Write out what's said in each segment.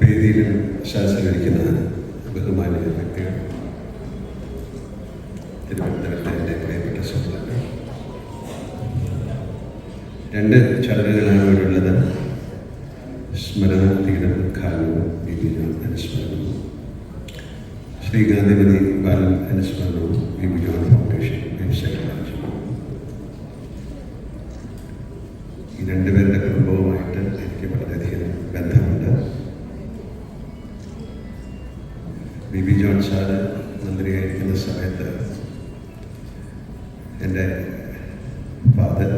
വേദിയിലും ശാസ്ത്രീകരിക്കുന്നതാണ് ബഹുമാനിയ വ്യക്തികൾ. തിരുവനന്തപുരത്തെ എന്റെ പ്രിയപ്പെട്ട സുഹൃത്തുക്കൾ. രണ്ട് ചടങ്ങുകളാണ് ഇവിടെ ഉള്ളത്. സ്മരണ തീരം ഉദ്ഘാടനവും വിവിധ അനുസ്മരണവും. ശ്രീ ഗാന്ധിമതി ബാലൻ അനുസ്മരണവും വിഭജന ഫൗണ്ടേഷൻ വെബ്സൈറ്റ് ഈ രണ്ടുപേരുടെ ബി ബി ജോൺ സാറ് മന്ത്രിയായിരിക്കുന്ന സമയത്ത് എന്റെ ഫാദർ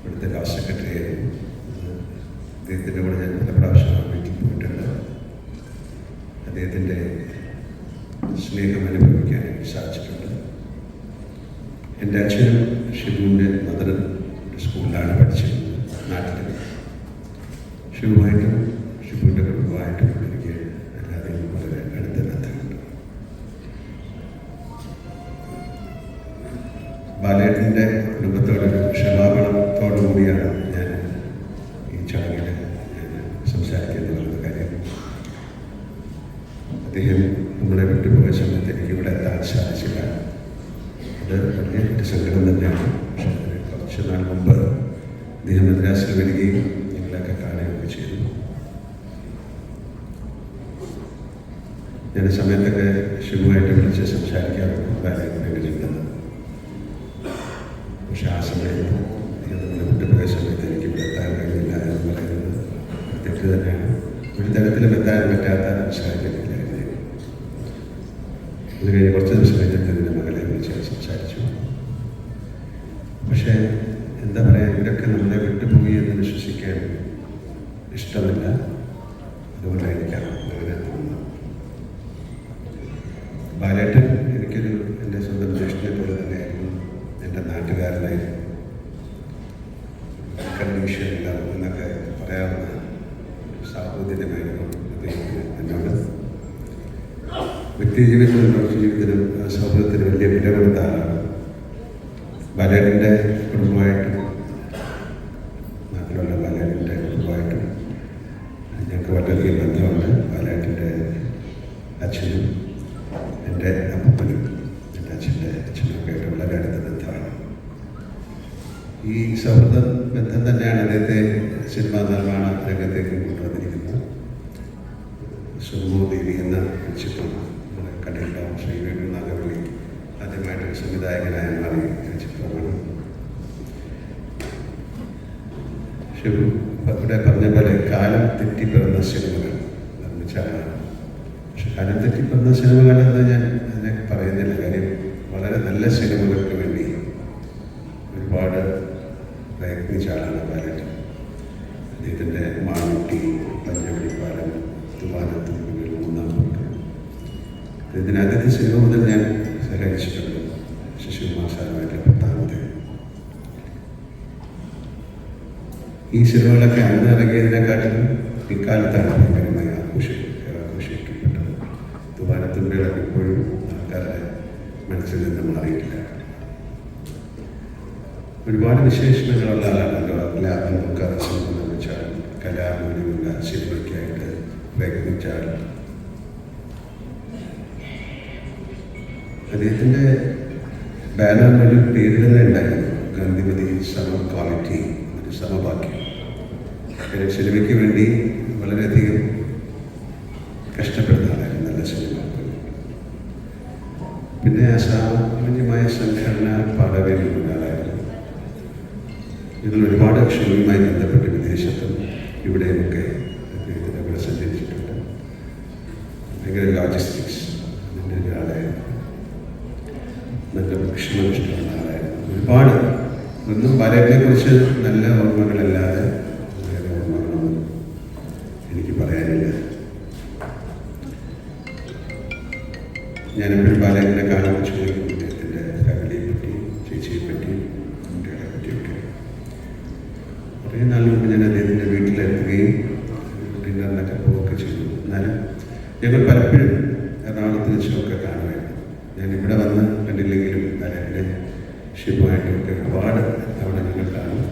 ഇവിടുത്തെ ലോസ് സെക്രട്ടറി ആയിരുന്നു. അദ്ദേഹത്തിന്റെ കൂടെ ഞാൻ പല പ്രാവശ്യം വീട്ടിൽ പോയിട്ടുണ്ട്. അദ്ദേഹത്തിന്റെ സ്നേഹം അനുഭവിക്കാൻ എനിക്ക് സാധിച്ചിട്ടുണ്ട്. എന്റെ അച്ഛനും ഷിബുവിന്റെ മദറും സ്കൂളിലാണ് പഠിച്ചിരുന്നത് നാട്ടിൽ ഷിബുവായിട്ടും ബാലേട്ടന്റെ രൂപത്തോടെ ക്ഷമാപണത്തോടു കൂടിയാണ് ഞാൻ ഈ ചടങ്ങിൽ സംസാരിക്കുന്നത് എന്നുള്ള കാര്യം. അദ്ദേഹം നമ്മളെ വിട്ടുപോയ സമയത്ത് എനിക്ക് ഇവിടെ എത്താൻ സാധിച്ചില്ല. അത് വലിയ ഒരു സങ്കടം തന്നെയാണ്. പക്ഷേ കുറച്ച് നാൾ മുമ്പ് അദ്ദേഹം മദ്രാസിൽ വരികയും ഞങ്ങളൊക്കെ കാണുകയൊക്കെ ചെയ്തു. ഞാൻ സമയത്തൊക്കെ ശുഭമായിട്ട് വിളിച്ച് സംസാരിക്കാറുണ്ട് പക്ഷെ ആ നമ്മളെ വിട്ടുപോയ സമയത്ത് എനിക്ക് ഇവിടെ എത്താൻ കഴിയില്ല എന്ന് പറയുന്നത് തെറ്റ് തന്നെയാണ്. ഒരു കുറച്ച് ദിവസം കഴിഞ്ഞിട്ട് എന്റെ പക്ഷേ എന്താ പറയുക ഇവരൊക്കെ നമ്മളെ വിട്ടുപോയി എന്ന് വിശ്വസിക്കാൻ ഇഷ്ടമില്ല. അതുകൊണ്ടായിരിക്കാം അങ്ങനെ തോന്നുന്നത് ബാലേട്ടൻ സാഹോദര്യമായിരുന്നു അദ്ദേഹത്തിന് എന്നോട് വ്യക്തി ജീവിതത്തിനും സൗഹൃദത്തിനും വലിയ വില കൊടുത്ത ആളാണ്. ബാലേട്ടന്റെ കുടുംബമായിട്ടും നാട്ടിലുള്ള ബാലേട്ടന്റെ കുടുംബമായിട്ടും ഞങ്ങൾക്ക് വളരെയധികം ബന്ധമുണ്ട്. ബാലേട്ടന്റെ അച്ഛനും എന്റെ അപ്പനും എന്റെ അച്ഛന്റെ അച്ഛനൊക്കെ ആയിട്ട് വളരെ അടുത്ത ബന്ധമാണ്. ഈ സൗഹൃദ ബന്ധം തന്നെയാണ് അദ്ദേഹത്തെ സിനിമാ നിർമ്മാണ രംഗത്തേക്ക് കൊണ്ടുവന്നിരിക്കുന്നത്. സുമോദേവി എന്ന ചിത്രം നമ്മുടെ കടയിലാവും ശ്രീ വേണു നാഗവള്ളി ആദ്യമായിട്ടൊരു സംവിധായകനായ മാറിയ ചിത്രമാണ്. ശിവ ഇവിടെ പറഞ്ഞ പോലെ കാലം തെറ്റിപ്പിറന്ന സിനിമകൾ നിർമ്മിച്ച ആളാണ് പക്ഷെ കാലം തെറ്റിപ്പിറന്ന സിനിമകളെന്ന് ഞാൻ അതിനെ പറയുന്നില്ല. കാര്യം വളരെ നല്ല സിനിമകൾക്ക് വേണ്ടി ഒരുപാട് പ്രയത്നിച്ച ആളാണ് ബാലറ്റ് അദ്ദേഹത്തിന്റെ മാണൂട്ടി പഞ്ചവടിപ്പാലം തുവാനത്തുമ്പികൾ മൂന്നാം പാട്ട് ഇതിന് ആദ്യത്തെ സിനിമ മുതൽ ഞാൻ സഹകരിച്ചിട്ടുണ്ട് ശശികുമാർ സാറുമായിട്ട് പത്താമത്തെ. ഈ സിനിമകളൊക്കെ അന്ന് ഇറങ്ങിയതിനെക്കാട്ടിലും ഇക്കാലത്താണ് ഭയങ്കരമായി ആഘോഷി ആഘോഷിക്കപ്പെട്ടത്. തുവാനത്തുമ്പികളൊക്കെ ഇപ്പോഴും ആൾക്കാരുടെ മനസ്സിൽ നിന്ന് മാറിയിട്ടില്ല. ഒരുപാട് വിശേഷണങ്ങളുള്ള ആളാണല്ലോ. ലാഭം നമുക്ക് അത് സംബന്ധിച്ചാൽ കലാമൂല്യമുള്ള സിനിമയ്ക്കായിട്ട് ആൾ അദ്ദേഹത്തിന്റെ ബാനറിനൊരു പേര് തന്നെ ഉണ്ടായിരുന്നു. ഗാന്ധിമതി സമ ക്വാളിറ്റി ഒരു സമവാക്യം കാര്യം സിനിമയ്ക്ക് വേണ്ടി വളരെയധികം കഷ്ടപ്പെടുന്ന ആളായിരുന്നു നല്ല സിനിമ. പിന്നെ അസാമാന്യമായ സംഘടന പാടവേലുള്ള ആളായിരുന്നു ഞങ്ങൾ ഒരുപാട് ക്ഷമയുമായി ബന്ധപ്പെട്ട് വിദേശത്തും ഇവിടെയുമൊക്കെ ഭയങ്കര ലോജിസ്റ്റിക്സ് അതിന്റെ ഒരാളായിരുന്നു നല്ല ഭക്ഷണം ഇഷ്ടമുള്ള ആളായിരുന്നു. ഒരുപാട് ഒന്നും കുറിച്ച് നല്ല ഓർമ്മകളല്ലാതെ വേറെ ഓർമ്മകളൊന്നും എനിക്ക് പറയാനില്ല. ഞാനെപ്പോഴും ബാലകനെ കാണുമ്പോൾ ചോദിക്കും അദ്ദേഹത്തിന്റെ ഫാമിലിയെ പറ്റി ചേച്ചിയെ പറ്റി കുട്ടികളെ പറ്റിയൊക്കെ. കുറേ നാൾ ഞാൻ അദ്ദേഹത്തിന്റെ വീട്ടിലെത്തുകയും ഞങ്ങൾ പലപ്പോഴും എറണാകുളത്ത് വെച്ചുമൊക്കെ കാണുമായിരുന്നു. ഞാൻ ഇവിടെ വന്ന് കണ്ടില്ലെങ്കിലും ബാലകന്റെ ഷിപ്പായിട്ടൊക്കെ ഒരുപാട് അവിടെ ഞങ്ങൾ കാണും.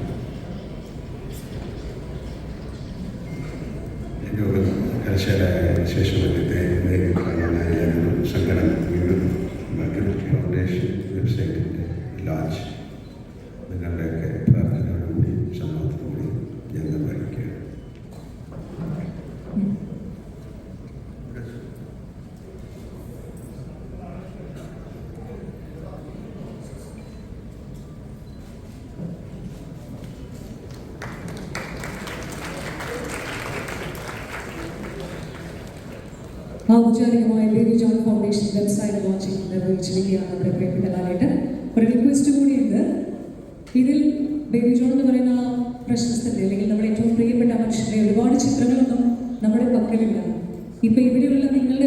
ഔപചാരികമായ Baby John foundation website launching നിർവഹിച്ചിരിക്കുകയാണ് പ്രിയപ്പെട്ട ലാലേട്ടൻ. ഒരു റിക്വസ്റ്റ് കൂടിയുണ്ട്. ഇതിൽ ബേബി ജോൺ എന്ന് പറയുന്ന പ്രശസ്തന്റെ അല്ലെങ്കിൽ നമ്മുടെ ഏറ്റവും പ്രിയപ്പെട്ട മനുഷ്യന്റെ ഒരുപാട് ചിത്രങ്ങളൊന്നും നമ്മുടെ പക്കലില്ല. ഇപ്പൊ ഇവിടെയുള്ള നിങ്ങളുടെ